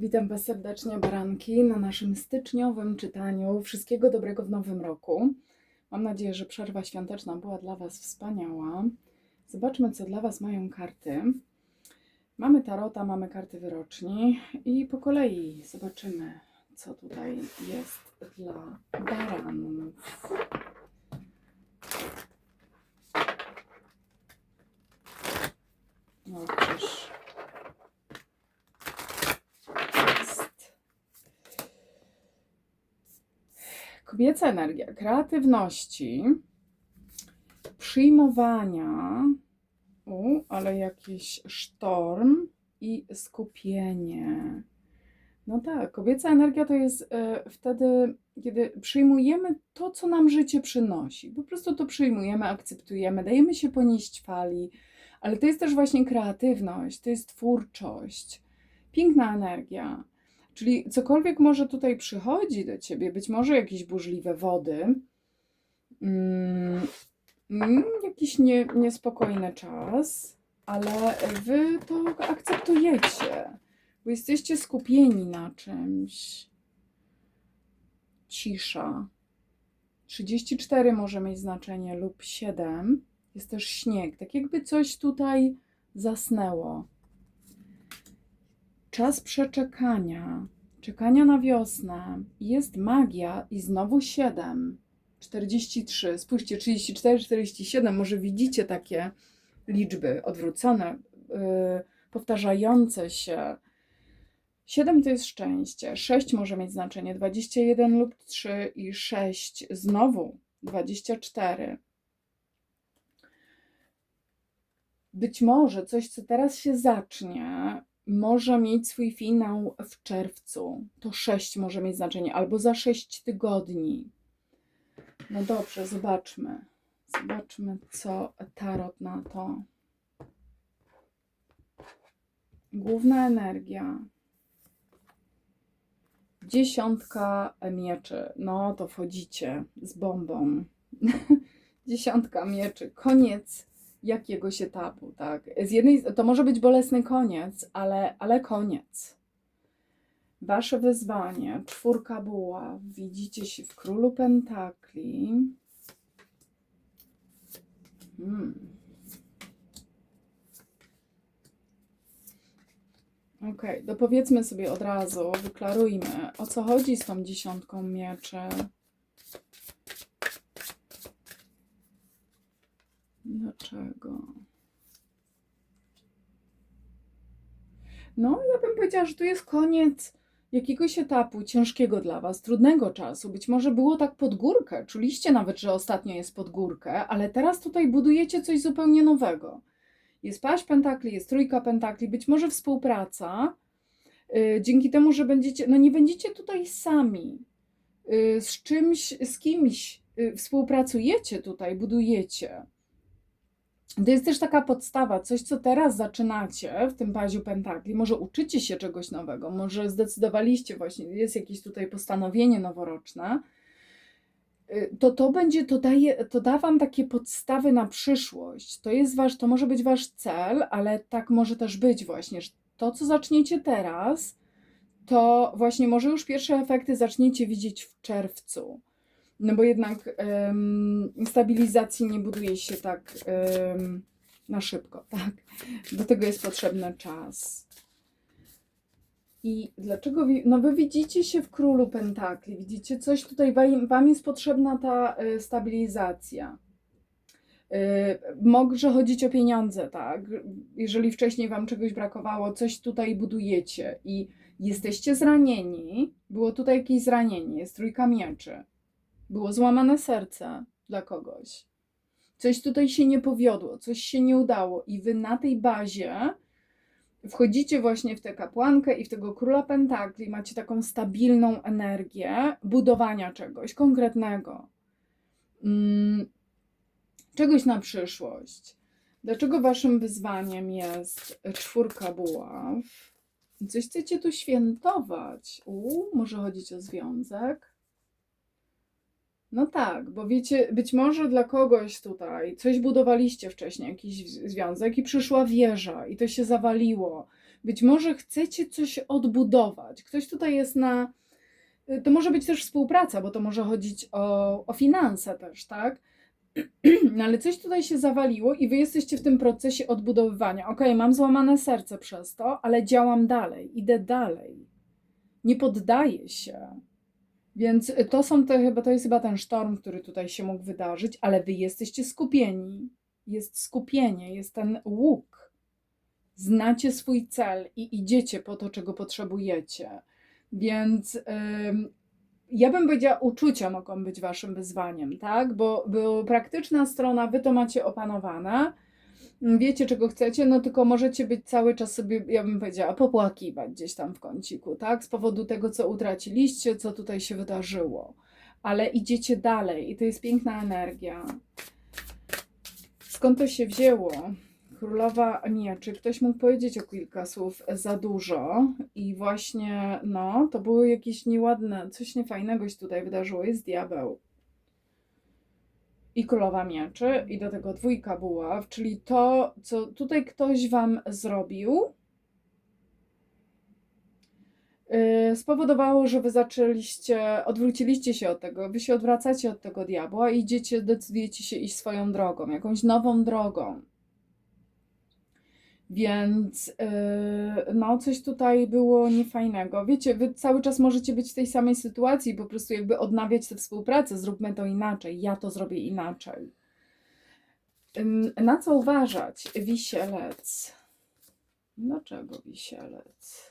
Witam Was serdecznie, baranki, na naszym styczniowym czytaniu. Wszystkiego dobrego w nowym roku. Mam nadzieję, że przerwa świąteczna była dla Was wspaniała. Zobaczmy, co dla Was mają karty. Mamy tarota, mamy karty wyroczni i po kolei zobaczymy, co tutaj jest dla baranów. No, przecież jest kobieca energia kreatywności, przyjmowania, u, ale jakiś sztorm i skupienie. No tak, kobieca energia to jest e, wtedy, kiedy przyjmujemy to, co nam życie przynosi. Po prostu to przyjmujemy, akceptujemy, dajemy się ponieść fali, ale to jest też właśnie kreatywność, to jest twórczość, piękna energia. Czyli cokolwiek może tutaj przychodzi do ciebie, być może jakieś burzliwe wody, mm, mm, jakiś nie, niespokojny czas, ale wy to akceptujecie, bo jesteście skupieni na czymś. Cisza. 34 może mieć znaczenie lub 7. Jest też śnieg, tak jakby coś tutaj zasnęło. Czas przeczekania, czekania na wiosnę. Jest magia i znowu 7. 43. Spójrzcie, 34, 47. Może widzicie takie liczby odwrócone, yy, powtarzające się. 7 to jest szczęście, 6 może mieć znaczenie, 21 lub 3 i 6 znowu 24. Być może coś, co teraz się zacznie, może mieć swój finał w czerwcu. To 6 może mieć znaczenie, albo za 6 tygodni. No dobrze, zobaczmy. Zobaczmy, co tarot na to. Główna energia. Dziesiątka mieczy. No to wchodzicie z bombą. Dziesiątka mieczy. Koniec jakiegoś etapu, tak? Z jednej, to może być bolesny koniec, ale, ale koniec. Wasze wyzwanie, czwórka buław, widzicie się w królu pentakli. Hmm. Okej, dopowiedzmy sobie od razu, wyklarujmy, o co chodzi z tą dziesiątką mieczy. Dlaczego? No, ja bym powiedziała, że tu jest koniec jakiegoś etapu ciężkiego dla Was, trudnego czasu. Być może było tak pod górkę, czuliście nawet, że ostatnio jest pod górkę, ale teraz tutaj budujecie coś zupełnie nowego. Jest paść pentakli, jest trójka pentakli, być może współpraca. Yy, dzięki temu, że będziecie, no nie będziecie tutaj sami. Yy, z czymś, z kimś yy, współpracujecie tutaj, budujecie. To jest też taka podstawa, coś co teraz zaczynacie w tym paziu pentakli, może uczycie się czegoś nowego, może zdecydowaliście właśnie, jest jakieś tutaj postanowienie noworoczne, y, to to będzie, to daje, to da wam takie podstawy na przyszłość. To jest wasz, to może być wasz cel, ale tak może też być właśnie, że to co zaczniecie teraz, to właśnie może już pierwsze efekty zaczniecie widzieć w czerwcu. No bo jednak em, stabilizacji nie buduje się tak em, na szybko, tak? Do tego jest potrzebny czas. I dlaczego? No wy widzicie się w królu pentakli, widzicie coś tutaj, wam jest potrzebna ta e, stabilizacja. Może chodzić o pieniądze, tak? Jeżeli wcześniej wam czegoś brakowało, coś tutaj budujecie i jesteście zranieni, było tutaj jakieś zranienie, jest trójka mieczy było złamane serce dla kogoś. Coś tutaj się nie powiodło, coś się nie udało, i wy na tej bazie wchodzicie właśnie w tę kapłankę i w tego króla pentakli, macie taką stabilną energię budowania czegoś konkretnego. Mm, czegoś na przyszłość. Dlaczego waszym wyzwaniem jest czwórka buław? Coś chcecie tu świętować. U, może chodzić o związek. No tak, bo wiecie, być może dla kogoś tutaj coś budowaliście wcześniej, jakiś związek i przyszła wieża i to się zawaliło. Być może chcecie coś odbudować. Ktoś tutaj jest na. To może być też współpraca, bo to może chodzić o, o finanse też, tak? No ale coś tutaj się zawaliło i wy jesteście w tym procesie odbudowywania. Okej, mam złamane serce przez to, ale działam dalej, idę dalej. Nie poddaję się. Więc to są te chyba, to jest chyba ten sztorm, który tutaj się mógł wydarzyć, ale wy jesteście skupieni. Jest skupienie, jest ten łuk. Znacie swój cel i idziecie po to, czego potrzebujecie. Więc ym, ja bym powiedziała, uczucia mogą być waszym wyzwaniem, tak? Bo, bo praktyczna strona, wy to macie opanowane, wiecie czego chcecie, no tylko możecie być cały czas sobie, ja bym powiedziała, popłakiwać gdzieś tam w kąciku, tak? Z powodu tego, co utraciliście, co tutaj się wydarzyło. Ale idziecie dalej i to jest piękna energia. Skąd to się wzięło? Królowa Mieczy. Ktoś mógł powiedzieć o kilka słów za dużo i właśnie, no, to były jakieś nieładne, coś niefajnego się tutaj wydarzyło. Jest diabeł i królowa mieczy i do tego dwójka buław, czyli to, co tutaj ktoś wam zrobił, yy, spowodowało, że wy zaczęliście, odwróciliście się od tego, wy się odwracacie od tego diabła i idziecie, decydujecie się iść swoją drogą, jakąś nową drogą. Więc yy, no, coś tutaj było niefajnego. Wiecie, wy cały czas możecie być w tej samej sytuacji, po prostu jakby odnawiać tę współpracę, zróbmy to inaczej, ja to zrobię inaczej. Ym, Na co uważać? Wisielec. Dlaczego wisielec?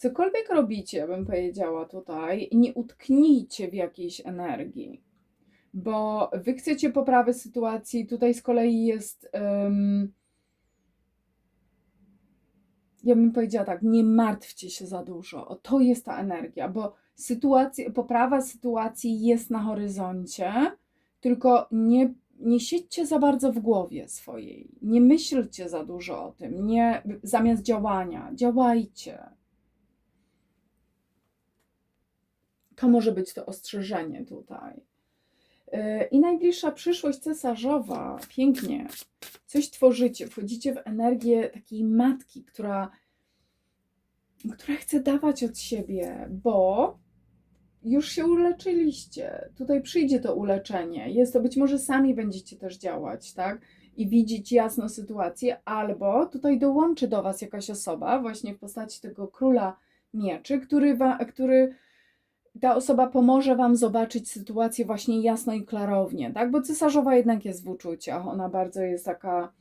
Cokolwiek robicie, bym powiedziała tutaj, nie utknijcie w jakiejś energii, bo wy chcecie poprawy sytuacji. Tutaj z kolei jest. ym, ja bym powiedziała tak, nie martwcie się za dużo. O, to jest ta energia, bo sytuacja, poprawa sytuacji jest na horyzoncie, tylko nie, nie siedźcie za bardzo w głowie swojej. Nie myślcie za dużo o tym. Nie, zamiast działania, działajcie. To może być to ostrzeżenie tutaj. Yy, I najbliższa przyszłość cesarzowa. Pięknie. Coś tworzycie, wchodzicie w energię takiej matki, która, która chce dawać od siebie, bo już się uleczyliście. Tutaj przyjdzie to uleczenie. Jest to być może sami będziecie też działać, tak? I widzieć jasno sytuację, albo tutaj dołączy do Was jakaś osoba, właśnie w postaci tego króla mieczy, który, wa, który ta osoba pomoże Wam zobaczyć sytuację właśnie jasno i klarownie, tak? Bo cesarzowa jednak jest w uczuciach. Ona bardzo jest taka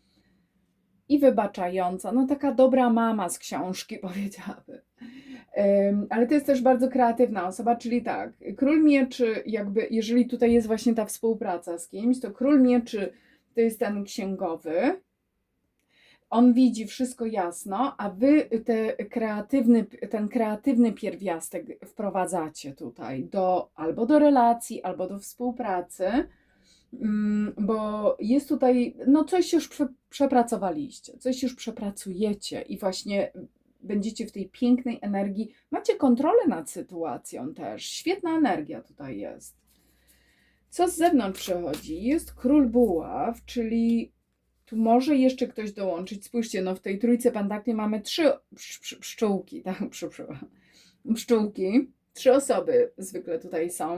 i wybaczająca, no taka dobra mama z książki, powiedziałabym. Ym, Ale to jest też bardzo kreatywna osoba, czyli tak, król mieczy, jakby, jeżeli tutaj jest właśnie ta współpraca z kimś, to król mieczy to jest ten księgowy, on widzi wszystko jasno, a wy te kreatywny, ten kreatywny pierwiastek wprowadzacie tutaj do albo do relacji, albo do współpracy, mm, bo jest tutaj, no coś już prze, przepracowaliście, coś już przepracujecie i właśnie będziecie w tej pięknej energii, macie kontrolę nad sytuacją też, świetna energia tutaj jest. Co z zewnątrz przychodzi? Jest król buław, czyli tu może jeszcze ktoś dołączyć. Spójrzcie, no w tej trójce pentakli mamy trzy psz- psz- pszczółki, tak, psz- psz- pszczółki. Trzy osoby zwykle tutaj są,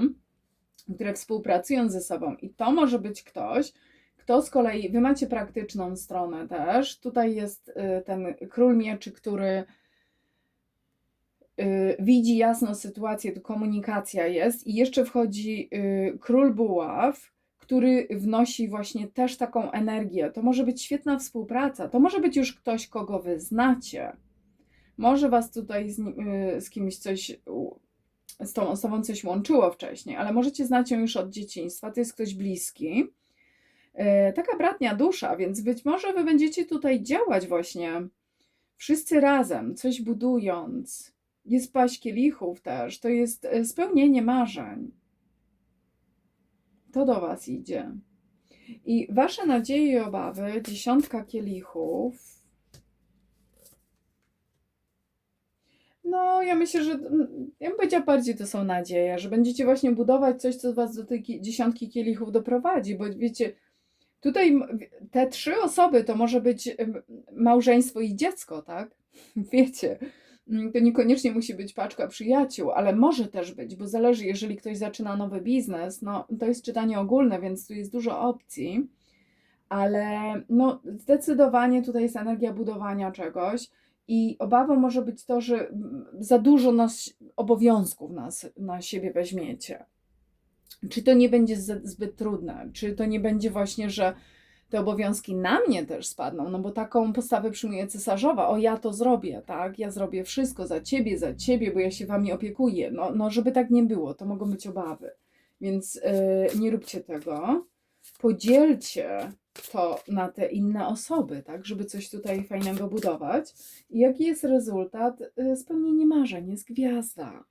które współpracują ze sobą i to może być ktoś, kto z kolei, wy macie praktyczną stronę też. Tutaj jest y, ten król mieczy, który y, widzi jasno sytuację, tu komunikacja jest i jeszcze wchodzi y, król buław, który wnosi właśnie też taką energię. To może być świetna współpraca, to może być już ktoś, kogo wy znacie. Może was tutaj z, y, z kimś coś, z tą osobą coś łączyło wcześniej, ale możecie znać ją już od dzieciństwa, to jest ktoś bliski. Y, Taka bratnia dusza, więc być może wy będziecie tutaj działać właśnie wszyscy razem, coś budując. Jest paść kielichów też, to jest y, spełnienie marzeń. To do Was idzie. I Wasze nadzieje i obawy, dziesiątka kielichów. No, ja myślę, że mm, ja bym powiedziała bardziej to są nadzieje, że będziecie właśnie budować coś, co was do tej ki- dziesiątki kielichów doprowadzi, bo wiecie, tutaj te trzy osoby to może być małżeństwo i dziecko, tak? Wiecie, to niekoniecznie musi być paczka przyjaciół, ale może też być, bo zależy, jeżeli ktoś zaczyna nowy biznes, no to jest czytanie ogólne, więc tu jest dużo opcji, ale no zdecydowanie tutaj jest energia budowania czegoś. I obawą może być to, że mm, za dużo nas, obowiązków nas, na siebie weźmiecie. Czy to nie będzie zbyt trudne? Czy to nie będzie właśnie, że te obowiązki na mnie też spadną? No bo taką postawę przyjmuje cesarzowa. O, ja to zrobię, tak? Ja zrobię wszystko za ciebie, za ciebie, bo ja się wami opiekuję. No, no żeby tak nie było, to mogą być obawy. Więc yy, nie róbcie tego. Podzielcie to na te inne osoby, tak? Żeby coś tutaj fajnego budować. I jaki jest rezultat? Y, Spełnienie marzeń, jest gwiazda.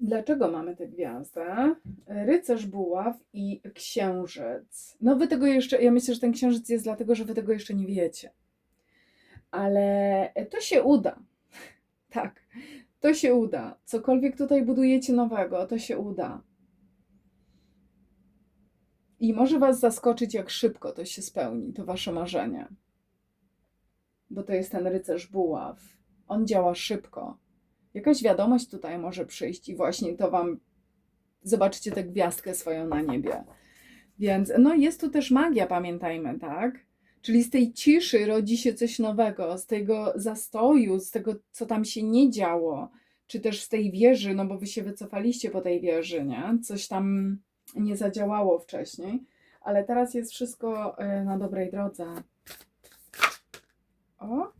Dlaczego mamy tę gwiazdę? Rycerz buław i księżyc. No wy tego jeszcze, ja myślę, że ten księżyc jest dlatego, że wy tego jeszcze nie wiecie. Ale to się uda. Tak, to się uda. Cokolwiek tutaj budujecie nowego, to się uda. I może was zaskoczyć, jak szybko to się spełni, to wasze marzenie. Bo to jest ten rycerz buław. On działa szybko. Jakaś wiadomość tutaj może przyjść i właśnie to wam zobaczycie tę gwiazdkę swoją na niebie. Więc no jest tu też magia, pamiętajmy, tak? Czyli z tej ciszy rodzi się coś nowego, z tego zastoju, z tego, co tam się nie działo, czy też z tej wieży, no bo wy się wycofaliście po tej wieży, nie? Coś tam nie zadziałało wcześniej, ale teraz jest wszystko y, na dobrej drodze. O!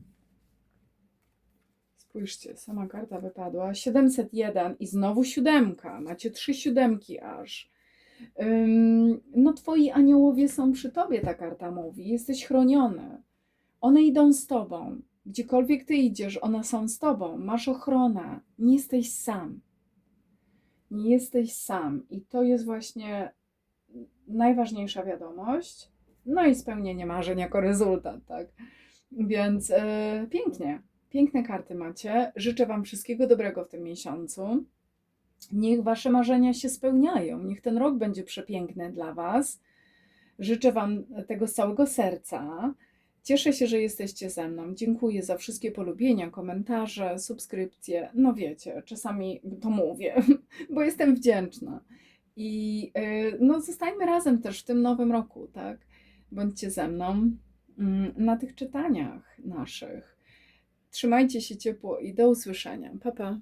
Spójrzcie, sama karta wypadła. 701 i znowu siódemka. Macie trzy siódemki aż. No, twoi aniołowie są przy tobie, ta karta mówi. Jesteś chroniony. One idą z tobą. Gdziekolwiek ty idziesz, one są z tobą. Masz ochronę. Nie jesteś sam. Nie jesteś sam. I to jest właśnie najważniejsza wiadomość. No i spełnienie marzeń jako rezultat, tak? Więc e, pięknie. Piękne karty macie. Życzę Wam wszystkiego dobrego w tym miesiącu. Niech Wasze marzenia się spełniają. Niech ten rok będzie przepiękny dla Was. Życzę Wam tego z całego serca. Cieszę się, że jesteście ze mną. Dziękuję za wszystkie polubienia, komentarze, subskrypcje. No wiecie, czasami to mówię, bo jestem wdzięczna. I yy, no, zostańmy razem też w tym nowym roku, tak? Bądźcie ze mną mm, na tych czytaniach naszych. Trzymajcie się ciepło i do usłyszenia. Pa, pa.